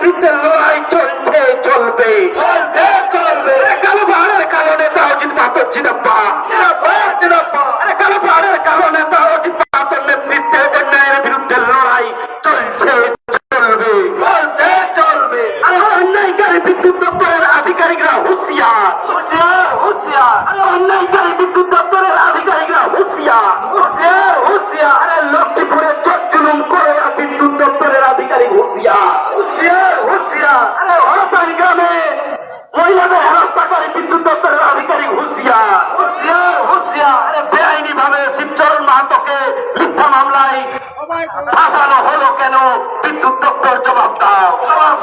বিরুদ্ধে লড়াই চলছে চলবে কালো পাহাড়ের কারণে তাও জিত মাতা জিরাপ্পার জিরাপ্পার জিরাপ্পার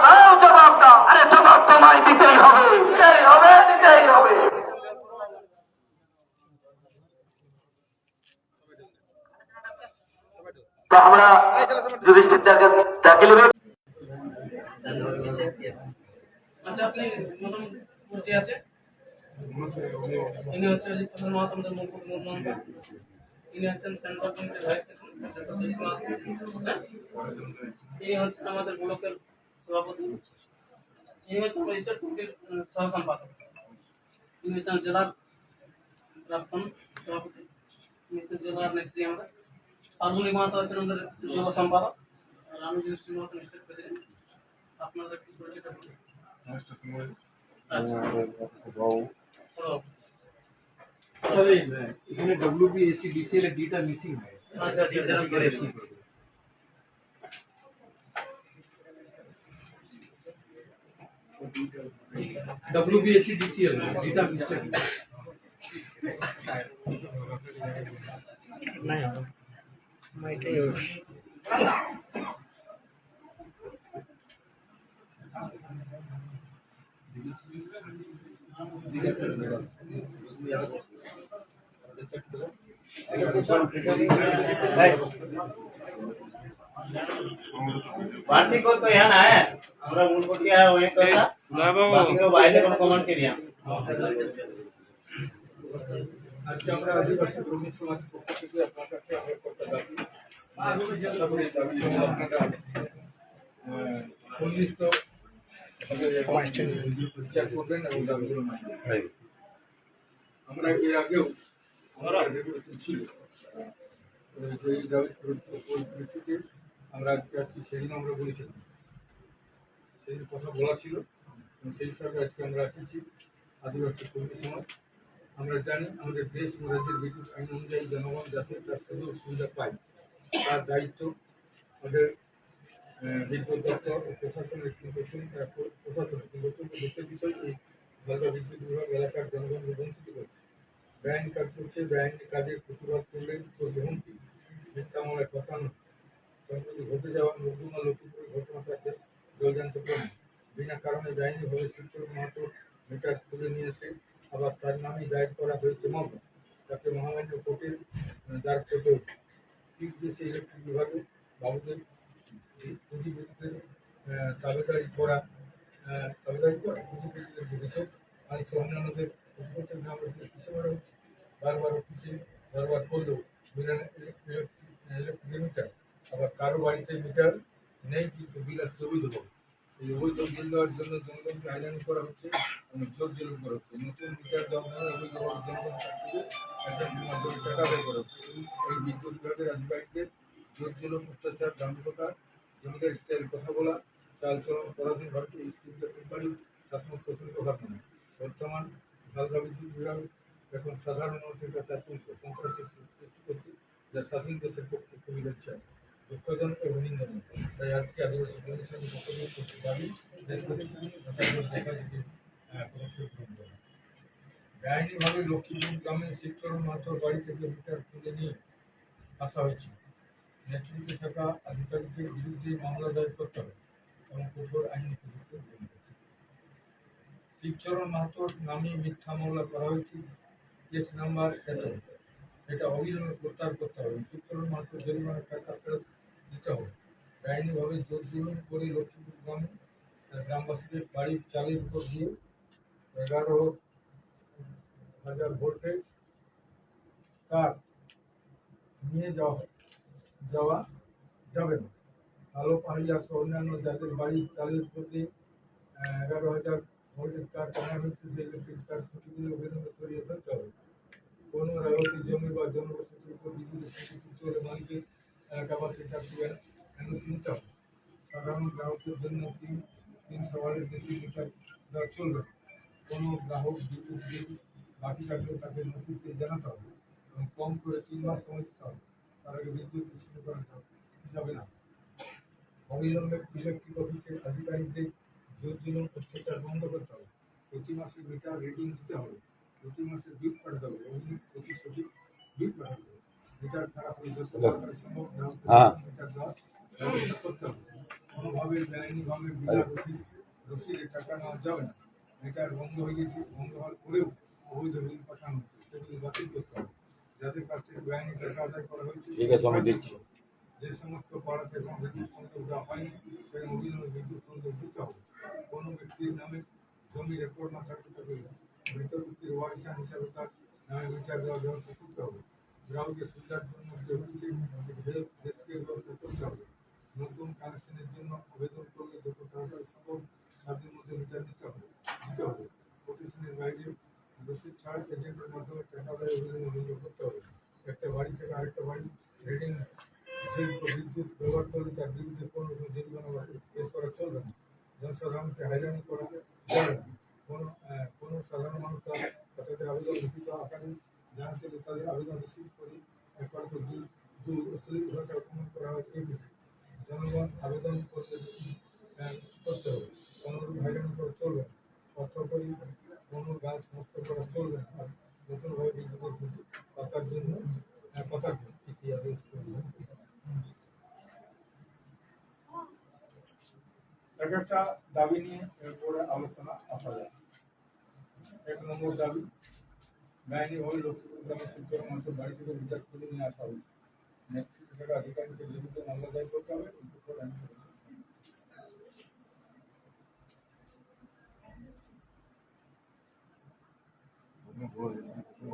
দাও জবাব দাও। আরে জবাব তোমায় দিতেই হবে। দিতেই হবে দিতেই হবে। আমরা আচ্ছা আপনি আছে? ইনি হচ্ছে হচ্ছেন সেন্ট্রাল কমিটির ভাইস হ্যাঁ? আমাদের ব্লকের সভাপতি ইনি হচ্ছেন রেজিস্টার কমিটির সহ সম্পাদক ইনি হচ্ছেন জেলার প্রাক্তন সভাপতি ইনি হচ্ছেন জেলার নেত্রী আমরা ফাল্গুনি মাহাতো হচ্ছেন আমাদের যুব সম্পাদক আর আমি যুধিষ্ঠির মাহাতো স্টেট প্রেসিডেন্ট আপনাদের কি পরিচয়টা বলুন আচ্ছা পুরো সরি এখানে ডব্লিউবি এসি ডিসিএল এর ডিটা মিসিং হয় আচ্ছা ঠিক আছে আমি করে দিচ্ছি। ডব্লিউবি এসি ডিসিএল ডিটা মিস্টেক भारती को तो यहाँ ना है। हमारा मूड कोट क्या है वहीं तो था बाकी को बाहर कौन कमेंट के लिए बाकी आज भी से अपना का सुनिश्चित तो अगर क्वेश्चन चेक हमारा आगे हमारा रेगुलेशन छिल तो ये दावी को कोई আমরা আজকে আসছি সেদিন আমরা বলেছিলাম। সেদিন কথা বলা ছিল। সেই হিসাবে আজকে আমরা এসেছি আদিবাসী কর্মী সমাজ। আমরা জানি আমাদের দেশ ও রাজ্যের বিদ্যুৎ আইন অনুযায়ী জনগণ যাতে তার সুযোগ সুবিধা পায়, তার দায়িত্ব আমাদের বিদ্যুৎ দপ্তর ও প্রশাসনের কিংবর্তন প্রশাসনের কিংবর্তন দুঃখের বিষয় এই মালদা বিদ্যুৎ বিভাগ এলাকার জনগণকে বঞ্চিত করছে। বেআইনি কাজ করছে বেআইনি কাজের প্রতিবাদ করলে চলছে হুমকি মিথ্যা মামলায় ফসানো সম্প্রতি ঘটে যাওয়া নর্দমা লক্ষ্মীপুরের ঘটনাটাকে জলজান্ত প্রমাণ বিনা কারণে বেআইনিভাবে শিবচর মাহাতো মিটার তুলে নিয়ে এসে আবার তার নামেই দায়ের করা হয়েছে মামলা তাকে মহামান্য কোর্টের দ্বার করতে হচ্ছে ঠিক দেশে ইলেকট্রিক বিভাগে বাবুদের পুঁজিপতিদের তাবেদারি করা তাবেদারি করা পুঁজিপতিদের যে আর সে অন্যান্যদের পশুপতির নাম কিসে করা হচ্ছে। বারবার অফিসে বারবার করলেও বিনা ইলেকট্রিক মিটার আবার কারও বাড়িতে মিটার নেই, কিন্তু বিল আসছে অবৈধ এই অবৈধ বিল দেওয়ার জন্য জনগণকে হয়রানি করা হচ্ছে এবং জোর জুলুম করা হচ্ছে। নতুন মিটার দেওয়া হয় অবৈধভাবে জনগণ কাছ টাকা আদায় করা হচ্ছে। এই বিদ্যুৎ বিভাগের আধিকারিকদের জোর জুলুম, অত্যাচার, দাম্ভিকতা, জমিদার স্টাইল কথা বলা, চালচলন পরাধীন ভারতীয় স্ত্রীদের কোম্পানি শাসন শোষণ অভাব নেই বর্তমান ঝালদা বিদ্যুৎ বিভাগ এখন সাধারণ মানুষের কাছে আতঙ্ক সন্ত্রাসের সৃষ্টি করছে, যা স্বাধীন দেশের পক্ষে খুবই লজ্জা দুঃখজনক এবং তাই আজকে আদিবাসী পক্ষ থেকে করতে দাবি বেআইনিভাবে লক্ষ্মীপুর গ্রামের শিবচরণ মাত্র বাড়ি থেকে মিটার তুলে নিয়ে আসা হয়েছে। নেতৃত্বে থাকা আধিকারিকদের বিরুদ্ধে মামলা দায়ের করতে হবে এবং কঠোর আইনি পদক্ষেপ গ্রহণ করতে শিবচরণ মাহাতোর নামে মিথ্যা মামলা করা হয়েছে। কেস নাম্বার এত এটা অবিলম্বে প্রত্যাহার করতে হবে। শিবচরণ মাহাতোর জরিমানা টাকা ফেরত দিতে হবে। বেআইনিভাবে জোর জুলুম করে লক্ষ্মীপুর গ্রামে গ্রামবাসীদের বাড়ির চালের উপর দিয়ে এগারো হাজার ভোল্টেজ তার নিয়ে যাওয়া যাওয়া যাবে না। আলো পাহাড়িয়া সহ অন্যান্য যাদের বাড়ির চালের উপর দিয়ে এগারো হাজার ভোল্টেজ তার টানা হচ্ছে সেই ইলেকট্রিক তার খুঁটিগুলো অবিলম্বে সরিয়ে ফেলতে হবে। কোনো রাজনৈতিক জমি বা জনবসতির উপর হলে মালিকের এলাকাবাসী সেটা এনওসি নিতে হবে সাধারণ গ্রাহকের জন্য তিন তিন সওয়ারের বেশি মিটার দেওয়া চলবে। না। কোনো গ্রাহক বিদ্যুৎ বিল বাকি থাকলে তাকে নোটিশ দিয়ে জানাতে হবে এবং কম করে তিন মাস সময় দিতে হবে। তার আগে বিদ্যুৎ বিচ্ছিন্ন করা যাবে না। অবিলম্বে ইলেকট্রিক অফিসের আধিকারিকদের জোর জুলুম অত্যাচার বন্ধ করতে হবে। প্রতি মাসে মিটার রিডিং দিতে হবে। প্রতি মাসে বিল পাঠাতে হবে। এবং প্রতি সঠিক বিল পাঠাতে হবে। হ্যাঁ। যাবে না বন্ধ হয়ে গেছে বন্ধ হওয়ার পরেও অবৈধ বিল পাঠানো হচ্ছে সেগুলি বাতিল করতে হবে যাদের কাছ থেকে বেআইনি টাকা আদায় করা হয়েছে ঠিক আছে, আমি দেখছি। যে সমস্ত পাড়াতে এখন বিদ্যুৎ সংযোগ দেওয়া হয়নি সেখানে অবিলম্বে বিদ্যুৎ সংযোগ দিতে হবে কোনো ব্যক্তির নামে জমি রেকর্ড না থাকতে তাকে মৃত ব্যক্তির ওয়ারিশান হিসাবে তার নামে মিটার দেওয়ার ব্যবস্থা করতে হবে গ্রাহকের সুবিধার জন্য যে হচ্ছে দেশকে ব্যবস্থা করতে হবে নতুন কানেকশনের জন্য আবেদন করলে যত তাড়াতাড়ি সম্ভব সাতের মধ্যে মিটার দিতে হবে দিতে হবে প্রতিষ্ঠানের বাইরে রসিদ ছাড় এজেন্টের মাধ্যমে টাকা দেয় অবিলম্বে বন্ধ করতে হবে একটা বাড়ি থেকে আরেকটা বাড়ি রেডিং যে বিদ্যুৎ ব্যবহার করলে তার বিরুদ্ধে কোনো রকম জরিমানা বা কেস করা চলবে না জনসাধারণকে হয়রানি করা যাবে না কোনো আহ, কোনো সাধারণ মানুষ তার তাদের আবেদন লিখিত আকারে হলে তাদের আবেদন রিসিভ করে একবার তো দু দু অশ্লীল ভাষা অপমান করা হয় জনগণ আবেদন করতে রিসিভ করতে হবে। কোনোরকম হয়রানি করা চলবে না। অর্থ কোনো গাছ নষ্ট করা চলবে না। নতুনভাবে বিদ্যুতের পাতার জন্য পাতার ইত্যাদি এক একটা দাবি নিয়ে এরপরে আলোচনা আসা যায়। এক নম্বর দাবি বেআইনিভাবে লক্ষ্মীপুর গ্রামের শিল্পের মানুষের বাড়ি থেকে বিচার তুলে নিয়ে আসা হয়েছে। নেতৃত্ব থেকে আধিকারিকের বিরুদ্ধে মামলা দায়ের করতে হবে।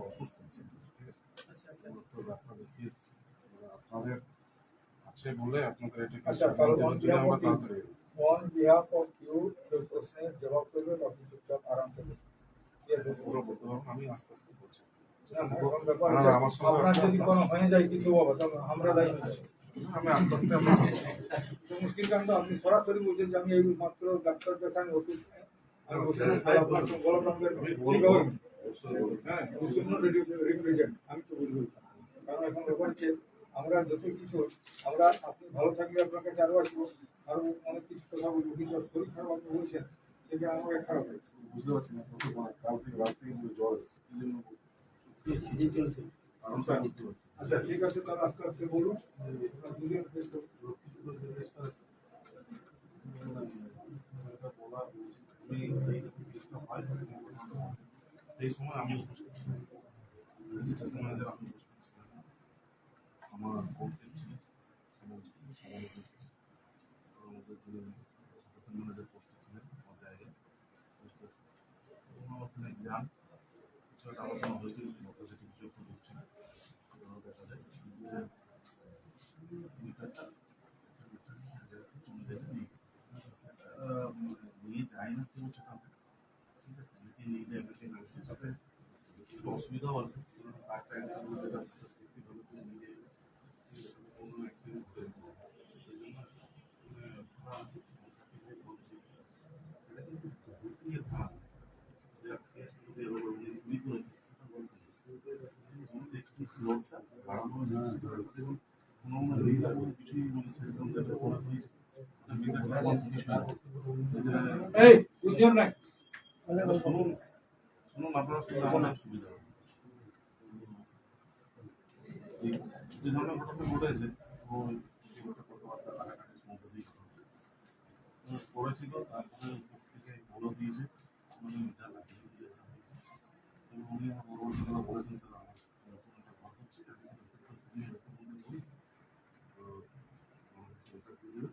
অসুস্থ ছিল আছে? ডাক্তার দেখিয়ে এসেছি আপনাদের আছে বলে আপনাদের আচ্ছা, behalf of you কেউ প্রশ্নের জবাব করবে আপনি চুপচাপ আরামসে বসুন। আমি আস্তে আস্তে বলছি আমার সঙ্গে কোনো হয়ে যায় কিছু আমরা দায়ী আমি আস্তে আস্তে মুশকিল কাণ্ড আপনি সরাসরি বলছেন যে আমি এই মাত্র ডাক্তার দেখান ওষুধ আমি ওষুধের সারা আপনার সঙ্গে গলা সঙ্গে ঠিক হবে আমি তো বুঝব। কারণ এখন ব্যাপার হচ্ছে আমরা যত কিছু আমরা আপনি ভালো থাকলে আপনার কাছে আরও আসব। আরও অনেক কিছু কথা বলব। কিন্তু শরীর খারাপ আপনি বলছেন সেটা আমাকে খারাপ হয়েছে বুঝতে পারছি না কত মানে কাল থেকে রাত থেকে কিন্তু জ্বর এসেছে। কি জন্য? সিজন চলছে। বুঝতে পারছি আচ্ছা ঠিক আছে তাহলে আস্তে আস্তে বলুন। দুজন কিছু বলা সেই সময় আমি। আমার ছিল ম্যানেজার উপস্থিত ছিলেন আমার জায়গায় উপস্থিত ছিলেন। এবং ওখানে যান কিছু একটা আলোচনা একটু বুঝছিল এবং দেখা যায় নিয়ে যায় না? কেউ সেখানে ঠিক আছে নিয়ে যায় তাতে অসুবিধাও আছে। আরেকটা অ্যাক্সিডেন্ট যেটা সেটা সেফটি ভাবে কেউ নিয়ে যায় কোনো অ্যাক্সিডেন্ট করে সেই জন্য মানে ভাড়া আছে সংখ্যাকে যে বলছি সেটা কিন্তু বহুত নিয়ে ধার যে কেস যদি এভাবে উনি চুরি করেছে সেটা বলতে কোনো কিছুই মানে সেরকম না না শুনুন শুনুন আপনারা শুনলে আমার সুবিধা ধরনের ঘটনা ঘটেছে ও করেছিল তারপরে থেকে দিয়েছে স্যার আমার নতুন একটা ঘর হচ্ছে এটা কিন্তু প্রত্যেকটা শুনিয়ে রেখে বলতে করি তো আমাকে এটা দিয়ে দেবে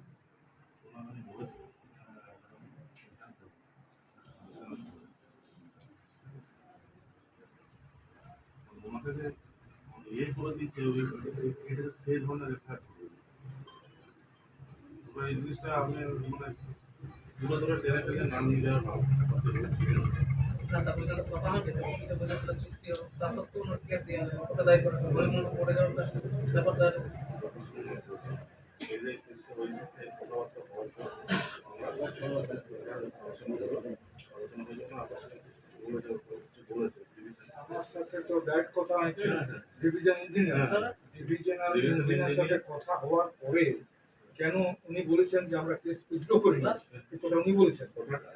সে ওই এটা সেই ধরনের এফআইআর এই জিনিসটা আমি মানে দুটো ধরে টেনে টেনে নাম নিয়ে যাওয়ার করে মনে কথাবার্তা কথা হয়েছে। ডিভিশন ইঞ্জিনিয়ার ডিভিশনাল ইঞ্জিনিয়ার সাথে কথা হওয়ার পরে কেন উনি বলেছেন যে আমরা কেস উইথড্র করি না কথা উনি বলেছেন।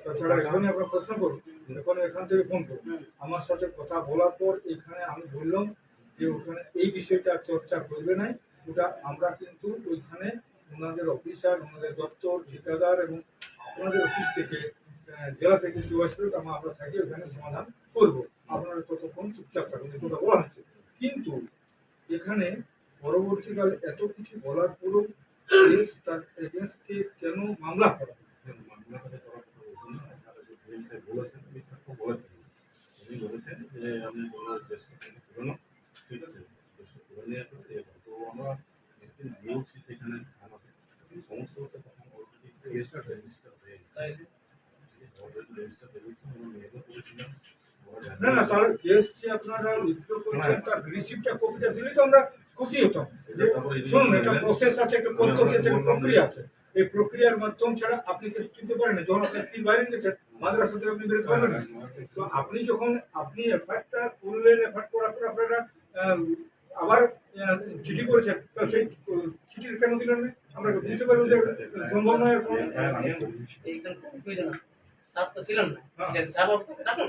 তাছাড়া এখানে আপনার প্রশ্ন করুন এখন এখান থেকে ফোন করুন আমার সাথে কথা বলার পর এখানে আমি বললাম যে ওখানে এই বিষয়টা চর্চা করবে না ওটা আমরা কিন্তু ওইখানে ওনাদের অফিসার ওনাদের দপ্তর ঠিকাদার এবং আপনাদের অফিস থেকে জেলা থেকে কেউ আসবে আমরা আমরা থাকি ওখানে সমাধান করব। আপনারা ততক্ষণ চুপচাপ থাকুন এই কথা বলা হচ্ছে কিন্তু এখানে পরবর্তীকালে এত কিছু বলার পরও কেস তার এগেনস্টে কেন মামলা করা মামলা করে বলছেন বলেছেন আমি তাকে বলেছেন উনি বলেছেন যে আমি চেষ্টা পুরোনো ঠিক আছে। তো আমরা একদিন সেখানে আমাকে। সমস্যা হচ্ছে তখন অলরেডি কেসটা রেজিস্টার হয়ে গেছে অলরেডি রেজিস্টার হয়ে গেছে আমরা ওরা না না তার কেস যে আপনারা উইথড্র করেছেন তার রিসিপ্টটা কপিটা দিলে তো আমরা খুশি হতাম। যে শুনুন একটা প্রসেস আছে একটা পদ্ধতি আছে একটা প্রক্রিয়া আছে এই প্রক্রিয়ার মাধ্যম ছাড়া আপনি কেস তুলতে পারেন না। যখন আপনি তিন বাইরে গেছেন মাদ্রাসা থেকে আপনি বেরোতে পারবেন না। তো আপনি যখন আপনি এফআইআরটা করলেন এফআইআর করার পর আপনারা আহ, আবার আহ, চিঠি করেছেন তো সেই চিঠি কেন দিলেন না? আমরা বুঝতে পারব যে। এইখানে প্রয়োজন তো ছিলেন না। হ্যাঁ। আপনাকে ডাকুন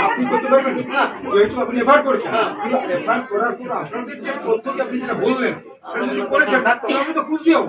আপনি করতে পারবেন যেহেতু আপনি এফআইআর করেছেন কিন্তু করার পর আপনাদের যে পদ্ধতি আপনি যেটা বললেন, সেটা যদি করেছেন তো খুশি হব।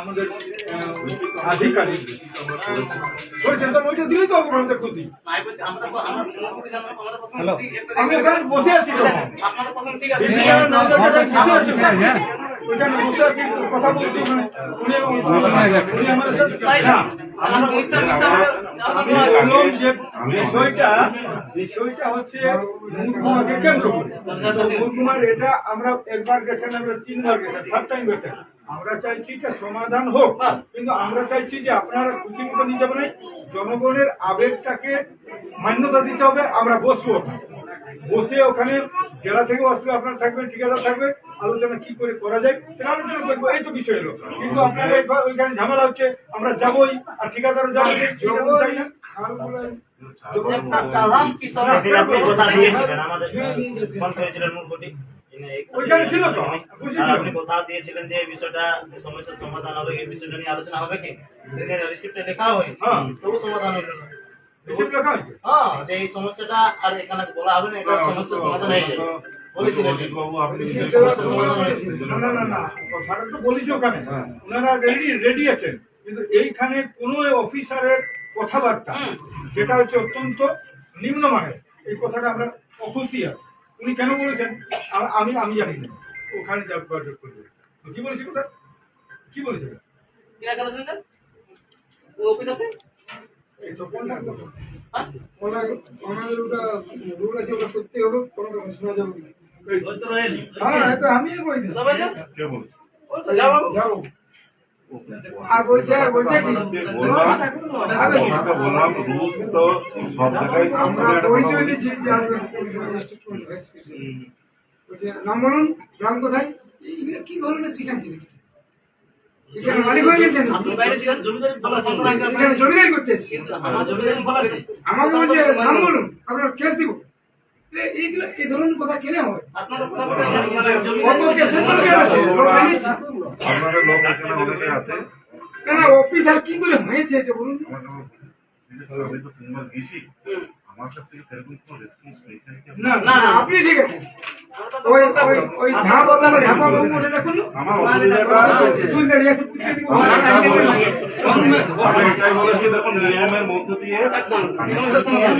আমাদের আধিকারিক করেছেন তো ওইটা দিলেই খুশি আমি বসে আছি কথা বলছি মানে উনি আমাদের সাথে বিষয়টা বিষয়টা হচ্ছে মুরগুমাকে কেন্দ্র করে মুরগুমার এটা আমরা একবার গেছেন আমরা তিনবার গেছেন থার্ড টাইম গেছেন আমরা চাইছি যে সমাধান হোক কিন্তু আমরা চাইছি যে আপনারা খুশি মতো নিয়ে যাবেন। জনগণের আবেগটাকে মান্যতা দিতে হবে আমরা বসবো বসে ওখানে জেলা থেকেও আসবে আপনারা থাকবেন ঠিকাদার থাকবে আলোচনা কি করে করা যায় সেটা আলোচনা করব এই তো বিষয় হলো। কিন্তু আপনারা ওইখানে ঝামেলা হচ্ছে আমরা যাবোই আর ঠিকাদারও যাবে সালাম কি সালাম আপনি কথা দিয়েছিলেন আমাদের ফোন করেছিলেন মুরগুটি ওইখানে ছিল তো, আপনি কথা দিয়েছিলেন যে এই বিষয়টা সমস্যার সমাধান হবে এই বিষয়টা নিয়ে আলোচনা হবে কি? রিসিপ্টে লেখা হয়েছে। হ্যাঁ। তবু সমাধান হলো না। রিসিপ্ট লেখা হয়েছে? হ্যাঁ যে এই সমস্যাটা আর এখানে বলা হবে না এটা সমস্যার সমাধান হয়ে যাবে। বলেছিলেন। বাবু আপনি না না না না কথাটা তো বলিস ওখানে। ওনারা রেডি রেডি আছেন। কিন্তু এইখানে কোনো অফিসারের কথাবার্তা যেটা হচ্ছে অত্যন্ত নিম্নমানের এই কথাটা আমরা অখুশি আছি। উনি কেন বলেছেন? আমি আমি জানি না। ওখানে যা যোগাযোগ করবে। তো কি বলেছি কথা কি বলেছে? কিনা কেন শুনছেন ও অফিস আছে এই তো কোনটা হ্যাঁ? আমাদের ওটা রুল আছে ওটা করতে হবে? কোনো কথা শোনা যাবে না। হ্যাঁ এটা আমি কই দিলাম আর বলছে বলছে কি? বললাম রুলস তো সব জায়গায় আমরা পরিচয় দিচ্ছি যে আদিবাসী রেজিস্ট্রেট করুন বলছে নাম বলুন গ্রাম কোথায়? এইগুলো কি ধরনের শিখাচ্ছি দেখছি জমিদারি করতে এসেছি। আমাকে বলছে নাম বলুন আপনার কেস দিব। এইগুলো এই ধরনের কথা কেনে হয়? আপনারা কথা মানে কত কেসের দরকার আছে। আপনাদের লোক এখানে অনেকে আছে। না না অফিসার কি করে হয়েছে এটা বলুন আমি তো তিনবার গেছি। আমার কাছ থেকে সেরকম কোনো রেসপন্স পেয়েছেন না না না, আপনি ঠিক আছে ওই ওই ওই ঝাঁ বাবা ঝাপা বাবু মনে রাখুন চুল দাঁড়িয়ে আছে বুঝতে দিব। এটাই বলেছি দেখুন নিয়মের মধ্য দিয়ে একদম। সমস্যার সমাধান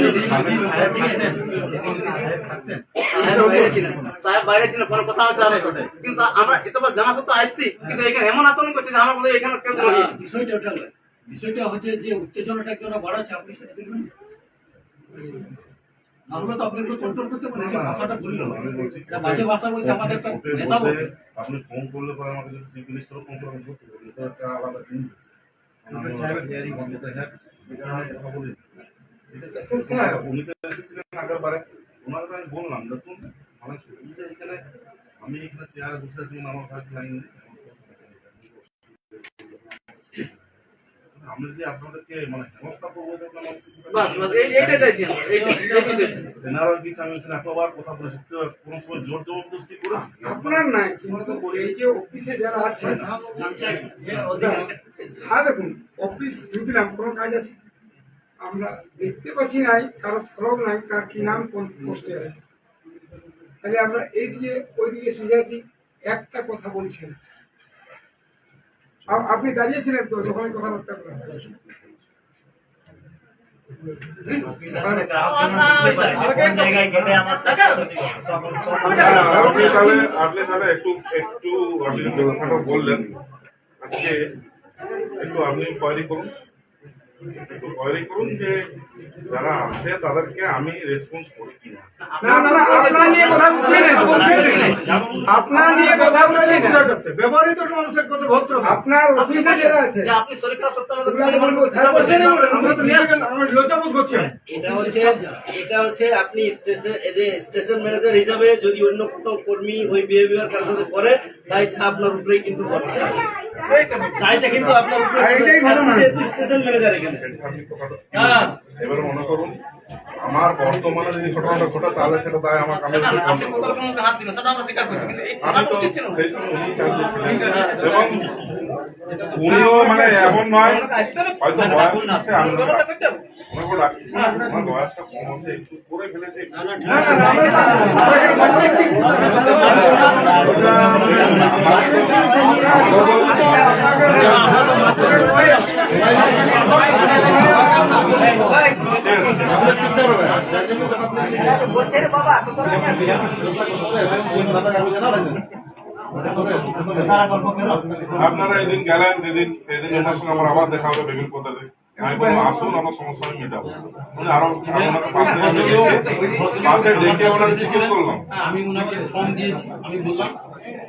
সাহেব বাইরে ছিলেন। সাহেব বাইরে ছিলেন ফোনে কথা হচ্ছে আমার সাথে কিন্তু আমরা এতবার জানা সত্ত্বেও আসছি কিন্তু এখানে এমন আচরণ করছে যে আমরা বলি এখানে কেউ বিষয়টা ওটা বিষয়টা হচ্ছে যে উত্তেজনাটাকে ওরা বাড়াচ্ছে আপনি সেটা দেখবেন? নাহলে তো আপনাকে কন্ট্রোল করতে পারেন এই ভাষাটা বলছি এটা বাজে ভাষা বলছে আমাদের একটা নেতা বলছে আপনি ফোন করলে পরে আমাকে যদি চিফ মিনিস্টারও ফোন করে আমি করতে পারি। এটা একটা আলাদা জিনিস। বলি। আমি বললাম দেখুন মানে এখানে আমি এখানে চেয়ারে বসে আছি আমার কাছে লাইন নেই আমি আপনাদেরকে মানে হেনস্থা করব এই- আমরা এইটাই এই বিষয়টা জেনারেল কিছু আমি এখানে এতবার কথা বলেছি কোনো সময় জোর জবরদস্তি করেছি? আপনার নাই কিন্তু এই যে অফিসে যারা আছেন হ্যাঁ দেখুন অফিস ঢুকলাম কোনো কাজ আছে? আমরা দেখতে পাচ্ছি নাই কারও ফলক নাই কার কি নাম কোন পোস্টে আছে। তাহলে আমরা এইদিকে ওইদিকে শুয়ে আছি একটা কথা বলছেন আ- আপনি দাঁড়িয়েছিলেন তো, যখন কথাবার্তা বললাম। আপনি আপনি তাহলে একটু একটু আপনি বললেন আজকে একটু আপনি কোয়ারি করুন কোয়ারি করুন যে যারা আছে তাদেরকে আমি রেসপন্স করি কিনা। না না না, আপনার নিয়ে কথা উঠছে না আপনার নিয়ে কথা উঠছে না ব্যবহৃত মানুষের কথা ভাবতে আপনার অফিসে যারা আছে। আপনি শরীর খারাপ করছি। এটা হচ্ছে এটা হচ্ছে আপনি স্টেশন স্টেশন ম্যানেজার হিসাবে যদি অন্য কোনো কর্মী ওই বিহেভিয়ার কার সাথে করে দায়টা আপনার উপরেই কিন্তু দায়টা কিন্তু আপনার। স্টেশন ম্যানেজার এখানে হ্যাঁ এবার মনে করুন আমার বর্তমানে যদি ঘটনাটা ঘটে তাহলে সেটা তাই আমার কানে সেটা না, আপনি কোথাও কোনো হাত দিবেন সেটা আমরা স্বীকার করছি কিন্তু এই আমি তো। সেই সময় উনি ছিলেন এবং উনিও মানে এমন নয় হয়তো বয়স আছে আমি ওনাকে ডাকছি আমার বয়সটা কম আছে একটু করে ফেলেছে আমরা। আপনারা এদিন গেলেন, যেদিন সেদিন ওনার সঙ্গে আমার আবার দেখা হবে বিভিন্ন পদ্ধতি। আমি আসুন, আমার সমস্যা আমি মেটাবো। উনি আরও পাশে ডেকে করলাম। আমি ওনাকে ফর্ম দিয়েছি, আমি বললাম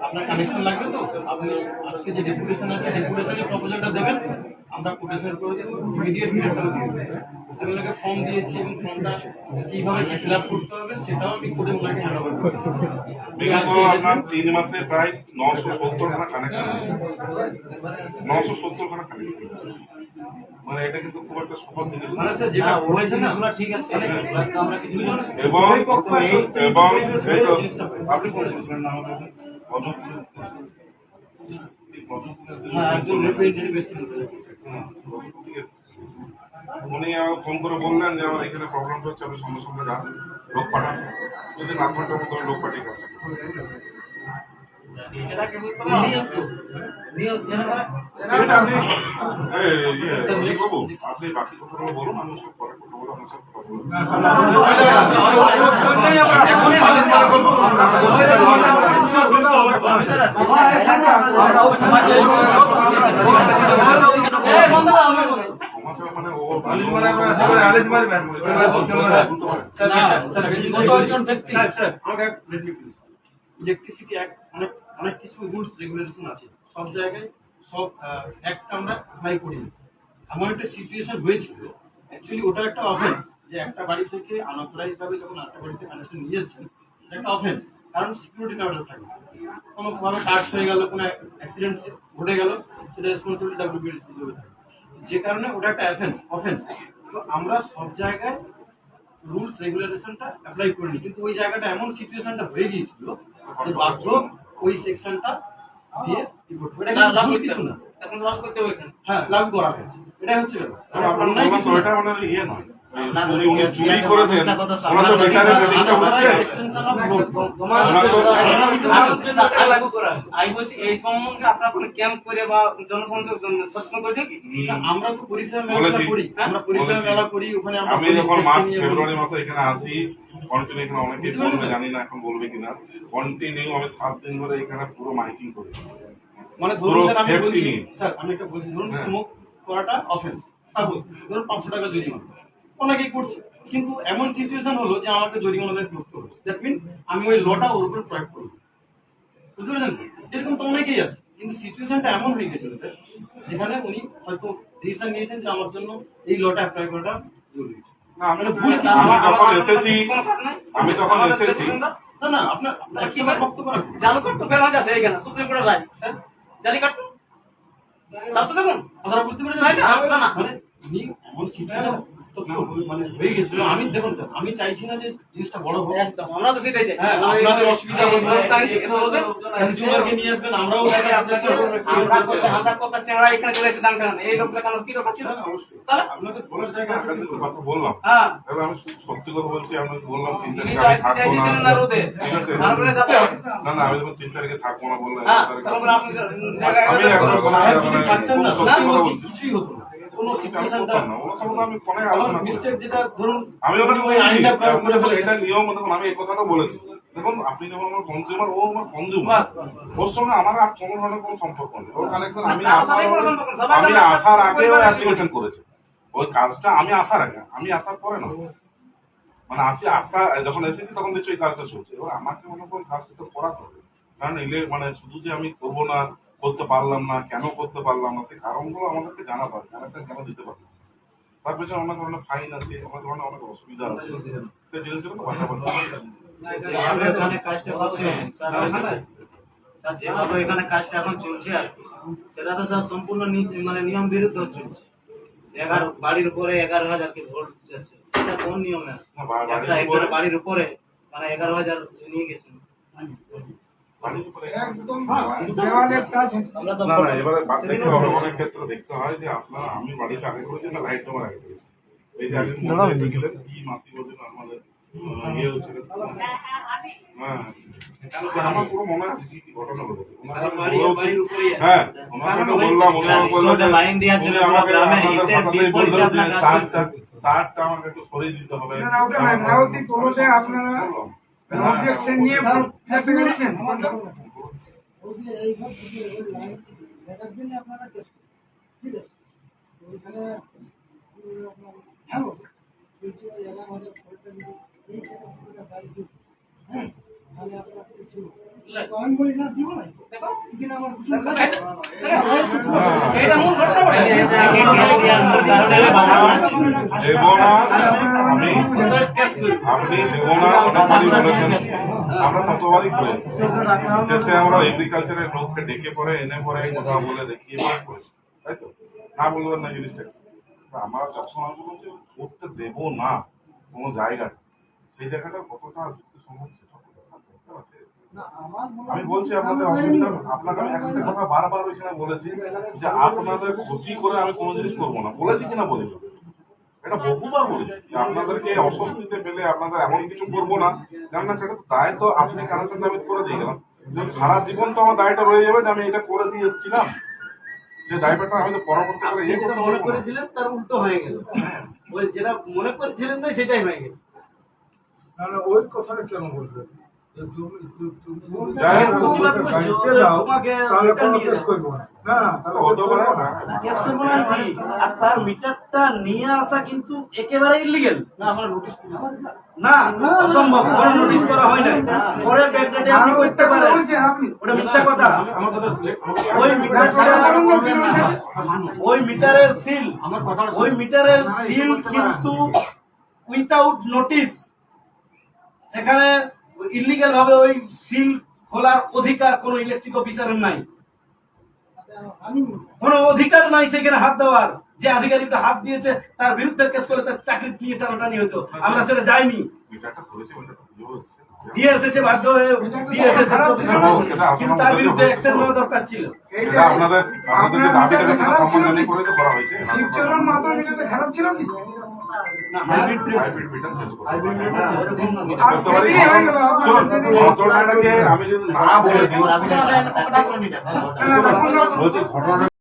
আপনার কানেকশন লাগবে তো? আপনি আজকে যে ডেপুটেশন আছে ডেপুটেশনের প্রপোজালটা দেবেন আমরা কোটেশন করে দেবো ইমিডিয়েট দেবো। আমি ওনাকে ফর্ম দিয়েছি এবং ফর্মটা কীভাবে ফিল আপ করতে হবে সেটাও আমি করে ওনাকে হ্যান্ড ওভার করব। তিন মাসে প্রায় নশো সত্তর খানা কানেকশন নশো সত্তর খানা কানেকশন মানে এটা কিন্তু খুব একটা সফল জিনিস মানে স্যার যেটা ওই জিনিসগুলো ঠিক আছে আমরা কিছু এবং। আপনি কোন হ্যাঁ। উনি আমাকে ফোন করে বললেন যে আমার এখানে প্রবলেমটা হচ্ছে আমি সঙ্গে সঙ্গে যা লোক পাঠান যদি আধ ঘণ্টার আমি লোক পাঠিয়ে পাঠান ইয়ে, ইয়ে আপনি বাকি কথাগুলো বলুন আমি সব পরে অনেক কিছু রুলস রেগুলেশন আছে সব জায়গায় সব অ্যাক্ট আমরা করি এমন একটা সিচুয়েশন হয়েছিল অ্যাকচুয়ালি ওটা একটা অফেন্স যে একটা বাড়ি থেকে আনঅথরাইজ ভাবে যখন একটা বাড়িতে কানেকশন নিয়েছেন সেটা একটা অফেন্স কারণ সিকিউরিটি কাউন্টার থাকে। কোনো ভাবে টাচ হয়ে গেল কোনো অ্যাক্সিডেন্ট ঘটে গেল সেটা রেসপন্সিবিলিটি ডাব্লিউবিএস হিসেবে থাকে। যে কারণে ওটা একটা অফেন্স অফেন্স তো আমরা সব জায়গায় রুলস রেগুলেশনটা অ্যাপ্লাই করিনি। কিন্তু ওই জায়গাটা এমন সিচুয়েশনটা হয়ে গিয়েছিল যে বাধ্য ওই সেকশনটা দিয়ে। লাগু করতে হবে। এখন লাগু করতে হবে এখানে। হ্যাঁ লাগু করা হয়েছে। হচ্ছে আপনার মানে ইয়ে নয় হয়। আমি আমরা তো পরিষেবা মেলা করি আমরা পরিষেবা মেলা করি ওখানে যখন মার্চ ফেব্রুয়ারি মাসে এখানে আসি কন্টিনিউ এখানে অনেকে বলবে জানি না এখন বলবে কিনা কন্টিনিউ আমি সাত দিন ধরে এখানে পুরো মাইকিং করি মানে ধরুন স্যার আমি বলছি স্যার আমি একটা বলছি ধরুন হ্যাঁ। স্মোক করাটা অফেন্স সাপোজ ধরুন পাঁচশো টাকা জরিমানা। অনেকেই করছে। কিন্তু এমন সিচুয়েশন হলো যে আমাকে জরিমানা দিয়ে করতে হলো। দ্যাট মিন আমি ওই লটা ওর উপর প্রয়োগ করব। বুঝতে পেরেছেন? এরকম তো অনেকেই আছে। কিন্তু সিচুয়েশনটা এমন হয়ে গেছিল স্যার যেখানে উনি হয়তো ডিসিশন নিয়েছেন যে আমার জন্য এই লটা অ্যাপ্লাই করাটা জরুরি। আমি মানে ভুল আমি তখন এসেছি। না না আপনার বক্তব্য রাখুন? জাল কাটতো বের হয়ে যাচ্ছে এইখানে সুপ্রিম কোর্টের রায়। স্যার জালি তো দেখুন আপনারা বুঝতে পেরেছেন ভাই না, না। মানে এমন সিচুয়েশন মানে হয়ে গেছিল আমি দেখুন স্যার আমি চাইছি না যে জিনিসটা বড় হোক। একদম আমরা তো সেটাই চাই। হ্যাঁ, আপনাদের অসুবিধা হবে তাই এটা ওদের কনজিউমারকে নিয়ে আসবেন আমরাও দেখার চেষ্টা করব। আমরা করতে করতে আমরা করতে চেংড়া এখানে চলে এসে দাম কেন এই লোকটা কেন কি দরকার ছিল? না, না, অবশ্যই। তাহলে আপনাদের বলার জায়গা আছে আপনাদের কথা বললাম। হ্যাঁ। আমি সত্যি কথা বলছি আমি বললাম তিন তারিখে আমি থাকব না। না রোদে। ঠিক আছে তারপরে যেতে না না আমি যখন তিন তারিখে থাকব না বললাম হ্যাঁ তখন আমি এখন না। কিছুই হতো না। কোনো আমি সিচুয়েশনটা করতাম না ওনার সঙ্গে তো আমি ফোনে আলোচনা মিস্টেক যেটা ধরুন আমি ওখানে ওই আইনটা করে বলে এটা নিয়ম দেখুন আমি এই কথাটা বলেছি। দেখুন আপনি যখন আমার কনজিউমার ও আমার কনজিউমার ওর সঙ্গে আমার আর কোনো ধরনের কোনো সম্পর্ক নেই। ওর কানেকশন আমি কোনো আমি আসার আগে ও অ্যাপ্লিকেশন করেছে। ওই কাজটা আমি আসার আগে আমি আসার পরে না। মানে আসি আসা যখন এসেছি তখন দেখছি ওই কাজটা চলছে। এবার আমাকে মনে করুন কাজটা তো করাতে হবে। কারণ এলে মানে শুধু যে আমি করব না করতে পারলাম না কেন করতে পারলাম না সেই কারণগুলো আমাদেরকে জানাতে হবে কানেকশন কেন দিতে পারলাম। তার পেছনে অনেক ধরনের ফাইন আছে অনেক ধরনের অনেক অসুবিধা আছে। সেই জিনিসগুলো তো কাজটা স্যার যেভাবে এখানে কাজটা এখন চলছে আর কি, সেটা তো স্যার সম্পূর্ণ মানে নিয়ম বিরুদ্ধ চলছে। এগারো বাড়ির উপরে এগারো হাজার কি ভোট যাচ্ছে? এটা কোন নিয়মে আছে? বাড়ির উপরে- বাড়ির উপরে মানে এগারো হাজার নিয়ে গেছেন। অনেক ক্ষেত্রে দেখতে হয় যে আপনার আমি বাড়িটা আগে করেছি না লাইট তোমার আগে করেছি। এই যে আগে কি মাসি বলছেন আমাদের ইয়ে হ্যাঁ। আমার পুরো মনে আছে কি কি ঘটনা ঘটেছে। হ্যাঁ ওনাকে বললাম আমাকে আমাদের তারটা আমাকে একটু সরিয়ে দিতে হবে। আপনারা অবজেকশন নিয়ে পুরো আপনার হ্যাঁ তাহলে আপনার কিছু দিব না কিন্তু আমার কিছু এটা মূল ঘটনা বটে। দেব না আমি আপনি দেব না অনেকবারই বলেছেন। আমরা কতবারই করেছি। শেষে আমরা এগ্রিকালচারের লোককে ডেকে পরে এনে পরে কথা বলে দেখিয়ে পরে করেছি। তাই তো? না বলবেন না জিনিসটা। আমরা যখন আমি যে করতে দেব না কোনো জায়গা সেই জায়গাটা কতটা যুক্তি সম্ভব সেটা দরকার আছে। আমি বলছি আপনাদের অসুবিধা আপনাকে আমি একটা কথা বারবার ওইখানে বলেছি যে আপনাদের ক্ষতি করে আমি কোনো জিনিস করব না। বলেছি কিনা বলেছি? এটা বহুবার বলেছি যে আপনাদেরকে অস্বস্তিতে পেলে আপনাদের এমন কিছু করব না। জান না সেটা তো দায় তো আপনি কানেকশন আমি করে দিয়ে গেলাম। যে সারা জীবন তো আমার দায়টা রয়ে যাবে যে আমি এটা করে দিয়ে এসেছিলাম। সে দায়টা আমি তো পরবর্তী করে ইয়ে করতে মনে করেছিলেন তার উল্টো হয়ে গেল ওই যেটা মনে করেছিলেন না সেটাই হয়ে গেছে। না না ওই কথাটা কেন বলবেন? আর তার মিটারটা নিয়ে আসা কিন্তু একেবারে ইলিগেল না আমরা নোটিশ করি না অসম্ভব। কোনো নোটিশ করা হয় না পরে ব্যাকডেটে আপনি করতে পারেন। ওটা মিথ্যা কথা। আমার কথা শুনে ওই ওই মিটারের সিল ওই মিটারের সিল কিন্তু উইথাউট নোটিশ সেখানে ইলিগাল ভাবে ওই সিল খোলার অধিকার কোনো ইলেকট্রিক অফিসারের নাই। কোনো অধিকার নাই সেখানে হাত দেওয়ার। যে আধিকারিকটা হাত দিয়েছে তার বিরুদ্ধে কেস করলে তার চাকরি নিয়ে টানাটানি হতো। আমরা সেটা যাইনি। দিয়ে এসেছে বাধ্য হয়ে দিয়ে এসেছে। কিন্তু তার বিরুদ্ধে অ্যাকশন নেওয়া দরকার ছিল। করে করা খারাপ ছিল কি? হয়ে আমি যদি না বলে দিই না,